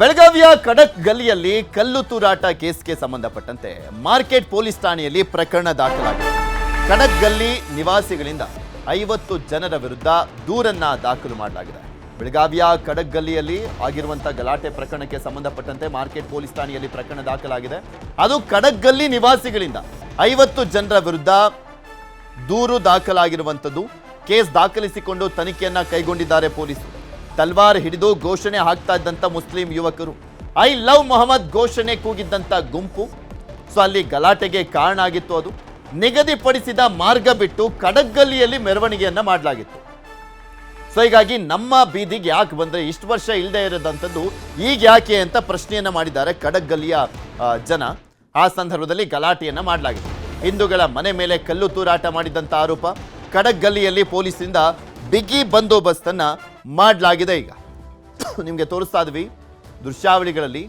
ಬೆಳಗಾವಿಯ ಖಡಕ್ ಗಲ್ಲಿಯಲ್ಲಿ ಕಲ್ಲು ತೂರಾಟ ಕೇಸ್ಗೆ ಸಂಬಂಧಪಟ್ಟಂತೆ ಮಾರ್ಕೆಟ್ ಪೊಲೀಸ್ ಠಾಣೆಯಲ್ಲಿ ಪ್ರಕರಣ ದಾಖಲಾಗಿದೆ. ಖಡಕ್ ಗಲ್ಲಿ ನಿವಾಸಿಗಳಿಂದ ಐವತ್ತು ಜನರ ವಿರುದ್ಧ ದೂರನ್ನ ದಾಖಲು ಮಾಡಲಾಗಿದೆ. ಬೆಳಗಾವಿಯ ಖಡಕ್ ಗಲ್ಲಿಯಲ್ಲಿ ಆಗಿರುವಂತಹ ಗಲಾಟೆ ಪ್ರಕರಣಕ್ಕೆ ಸಂಬಂಧಪಟ್ಟಂತೆ ಮಾರ್ಕೆಟ್ ಪೊಲೀಸ್ ಠಾಣೆಯಲ್ಲಿ ಪ್ರಕರಣ ದಾಖಲಾಗಿದೆ. ಅದು ಖಡಕ್ ಗಲ್ಲಿ ನಿವಾಸಿಗಳಿಂದ ಐವತ್ತು ಜನರ ವಿರುದ್ಧ ದೂರು ದಾಖಲಾಗಿರುವಂಥದ್ದು ಕೇಸ್ ದಾಖಲಿಸಿಕೊಂಡು ತನಿಖೆಯನ್ನ ಕೈಗೊಂಡಿದ್ದಾರೆ ಪೊಲೀಸರು. ತಲ್ವಾರ್ ಹಿಡಿದು ಘೋಷಣೆ ಹಾಕ್ತಾ ಇದ್ದಂಥ ಮುಸ್ಲಿಂ ಯುವಕರು. ಐ ಲವ್ ಮೊಹಮ್ಮದ್ ಘೋಷಣೆ ಕೂಗಿದ್ದಂಥ ಗುಂಪು. ಸೊ ಅಲ್ಲಿ ಗಲಾಟೆಗೆ ಕಾರಣ ಆಗಿತ್ತು ಅದು. ನಿಗದಿಪಡಿಸಿದ ಮಾರ್ಗ ಬಿಟ್ಟು ಕಡಗಲ್ಲಿಯಲ್ಲಿ ಮೆರವಣಿಗೆಯನ್ನು ಮಾಡಲಾಗಿತ್ತು. ಸೊ ಹೀಗಾಗಿ ನಮ್ಮ ಬೀದಿಗೆ ಯಾಕೆ ಬಂದರೆ ಇಷ್ಟು ವರ್ಷ ಇಲ್ಲದೆ ಇರೋದಂಥದ್ದು ಈಗ ಯಾಕೆ ಅಂತ ಪ್ರಶ್ನೆಯನ್ನು ಮಾಡಿದ್ದಾರೆ ಕಡಗಲ್ಲಿಯ ಜನ. ಆ ಸಂದರ್ಭದಲ್ಲಿ ಗಲಾಟೆಯನ್ನು ಮಾಡಲಾಗಿತ್ತು. ಹಿಂದೂಗಳ ಮನೆ ಮೇಲೆ ಕಲ್ಲು ತೂರಾಟ ಮಾಡಿದಂಥ ಆರೋಪ. ಕಡಗಲ್ಲಿಯಲ್ಲಿ ಪೊಲೀಸರಿಂದ ಬಿಗಿ ಬಂದೋಬಸ್ತನ್ನ ಮಾಡಲಾಗಿದೆ ಈಗ. ನಿಮಗೆ ತೋರಿಸ್ತಾ ಇದ್ವಿ ದೃಶ್ಯಾವಳಿಗಳಲ್ಲಿ,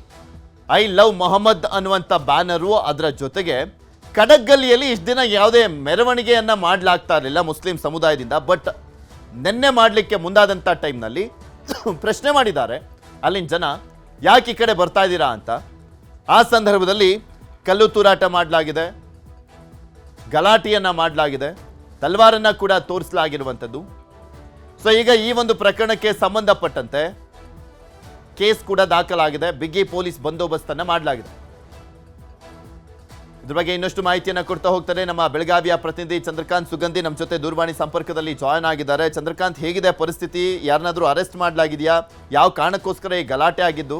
ಐ ಲವ್ ಮೊಹಮ್ಮದ್ ಅನ್ನುವಂಥ ಬ್ಯಾನರು ಅದರ ಜೊತೆಗೆ ಕಡಗಲ್ಲಿಯಲ್ಲಿ ಇಷ್ಟು ದಿನ ಯಾವುದೇ ಮೆರವಣಿಗೆಯನ್ನು ಮಾಡಲಾಗ್ತಾ ಇರಲಿಲ್ಲ ಮುಸ್ಲಿಂ ಸಮುದಾಯದಿಂದ, ಬಟ್ ನಿನ್ನೆ ಮಾಡಲಿಕ್ಕೆ ಮುಂದಾದಂಥ ಟೈಮ್ನಲ್ಲಿ ಪ್ರಶ್ನೆ ಮಾಡಿದ್ದಾರೆ, ಅಲ್ಲಿನ ಜನ ಯಾಕೆ ಈ ಕಡೆ ಬರ್ತಾ ಇದ್ದೀರಾ ಅಂತ? ಆ ಸಂದರ್ಭದಲ್ಲಿ ಕಲ್ಲು ತೂರಾಟ ಮಾಡಲಾಗಿದೆ, ಗಲಾಟೆಯನ್ನು ಮಾಡಲಾಗಿದೆ, ತಲ್ವಾರನ್ನು ಕೂಡ ತೋರಿಸಲಾಗಿರುವಂಥದ್ದು. ಸೊ ಈಗ ಈ ಒಂದು ಪ್ರಕರಣಕ್ಕೆ ಸಂಬಂಧಪಟ್ಟಂತೆ ಕೇಸ್ ಕೂಡ ದಾಖಲಾಗಿದೆ. ಬಿಗಿ ಪೊಲೀಸ್ ಬಂದೋಬಸ್ತನ್ನ ಮಾಡಲಾಗಿದೆ. ಇದ್ರ ಬಗ್ಗೆ ಇನ್ನಷ್ಟು ಮಾಹಿತಿಯನ್ನು ಕೊಡ್ತಾ ಹೋಗ್ತಾರೆ ನಮ್ಮ ಬೆಳಗಾವಿಯ ಪ್ರತಿನಿಧಿ ಚಂದ್ರಕಾಂತ್ ಸುಗಂಧಿ ನಮ್ಮ ಜೊತೆ ದೂರವಾಣಿ ಸಂಪರ್ಕದಲ್ಲಿ ಜಾಯ್ನ್ ಆಗಿದ್ದಾರೆ. ಚಂದ್ರಕಾಂತ್, ಹೇಗಿದೆ ಪರಿಸ್ಥಿತಿ? ಯಾರನ್ನಾದರೂ ಅರೆಸ್ಟ್ ಮಾಡಲಾಗಿದೆಯಾ? ಯಾವ ಕಾರಣಕ್ಕೋಸ್ಕರ ಈ ಗಲಾಟೆ ಆಗಿದ್ದು?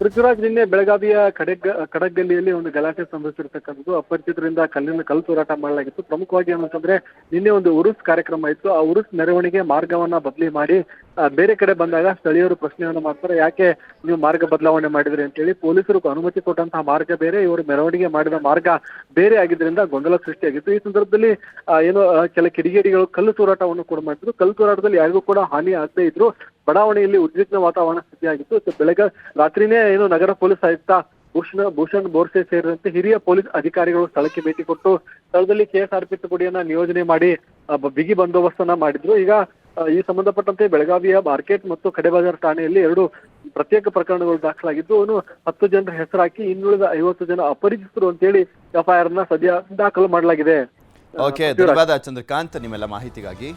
ಪೃಥ್ವಿರಾಜ್ ನಿನ್ನೆ ಬೆಳಗಾವಿಯ ಕಡೆಗ್ ಕಡಗಲ್ಲಿಯಲ್ಲಿ ಒಂದು ಗಲಾಟೆ ಸಂಭವಿಸಿರ್ತಕ್ಕಂಥದ್ದು. ಅಪರಿಚಿತರಿಂದ ಕಲ್ಲಿನ ಕಲ್ಲು ತೂರಾಟ ಮಾಡಲಾಗಿತ್ತು. ಪ್ರಮುಖವಾಗಿ ಏನಂತಂದ್ರೆ, ನಿನ್ನೆ ಒಂದು ಉರುಸ್ ಕಾರ್ಯಕ್ರಮ ಇತ್ತು. ಆ ಉರುಸ್ ಮೆರವಣಿಗೆ ಮಾರ್ಗವನ್ನ ಬದಲಿ ಮಾಡಿ ಬೇರೆ ಕಡೆ ಬಂದಾಗ ಸ್ಥಳೀಯರು ಪ್ರಶ್ನೆಯನ್ನು ಮಾಡ್ತಾರೆ, ಯಾಕೆ ನೀವು ಮಾರ್ಗ ಬದಲಾವಣೆ ಮಾಡಿದ್ರಿ ಅಂತೇಳಿ ಪೊಲೀಸರು ಅನುಮತಿ ಕೊಟ್ಟಂತಹ ಮಾರ್ಗ ಬೇರೆ, ಇವರು ಮೆರವಣಿಗೆ ಮಾಡಿದ ಮಾರ್ಗ ಬೇರೆ ಆಗಿದ್ರಿಂದ ಗೊಂದಲ ಸೃಷ್ಟಿಯಾಗಿತ್ತು. ಈ ಸಂದರ್ಭದಲ್ಲಿ ಏನು ಕೆಲ ಕಿಡಿಗೇಡಿಗಳು ಕಲ್ಲು ತೂರಾಟವನ್ನು ಕೂಡ ಮಾಡಿದ್ರು. ಕಲ್ಲು ತೂರಾಟದಲ್ಲಿ ಯಾರಿಗೂ ಕೂಡ ಹಾನಿ ಆಗದೇ ಇದ್ರು ಬಡಾವಣೆಯಲ್ಲಿ ಉದ್ವಿಗ್ನ ವಾತಾವರಣ ಸ್ಥಿತಿಯಾಗಿತ್ತು ಬೆಳಗ್ಗೆ ರಾತ್ರಿನೇ ಏನು ನಗರ ಪೊಲೀಸ್ ಆಯುಕ್ತ ಭೂಷಣ, ಭೂಷಣ್ ಬೋರ್ಸೆ ಸೇರಿದಂತೆ ಹಿರಿಯ ಪೊಲೀಸ್ ಅಧಿಕಾರಿಗಳು ಸ್ಥಳಕ್ಕೆ ಭೇಟಿ ಕೊಟ್ಟು ಸ್ಥಳದಲ್ಲಿ ಕೆಎಸ್ಆರ್ಪಿ ತುಕಡಿಯನ್ನ ನಿಯೋಜನೆ ಮಾಡಿ ಬಿಗಿ ಬಂದೋಬಸ್ತನ್ನ ಮಾಡಿದ್ರು. ಈಗ ಈ ಸಂಬಂಧಪಟ್ಟಂತೆ ಬೆಳಗಾವಿಯ ಮಾರ್ಕೆಟ್ ಮತ್ತು ಕಡೆಬಜಾರ್ ಠಾಣೆಯಲ್ಲಿ ಎರಡು ಪ್ರತ್ಯೇಕ ಪ್ರಕರಣಗಳು ದಾಖಲಾಗಿದ್ದು ಅವನು ಹತ್ತು ಜನರ ಹೆಸರಾಕಿ ಇನ್ನುಳಿದ ಐವತ್ತು ಜನ ಅಪರಿಚಿತರು ಅಂತೇಳಿ ಎಫ್ಐಆರ್ನ ಸದ್ಯ ದಾಖಲು ಮಾಡಲಾಗಿದೆ. ಓಕೆ ಧನ್ಯವಾದ ಚಂದ್ರಕಾಂತ್ ನಿಮ್ಮೆಲ್ಲ ಮಾಹಿತಿಗಾಗಿ.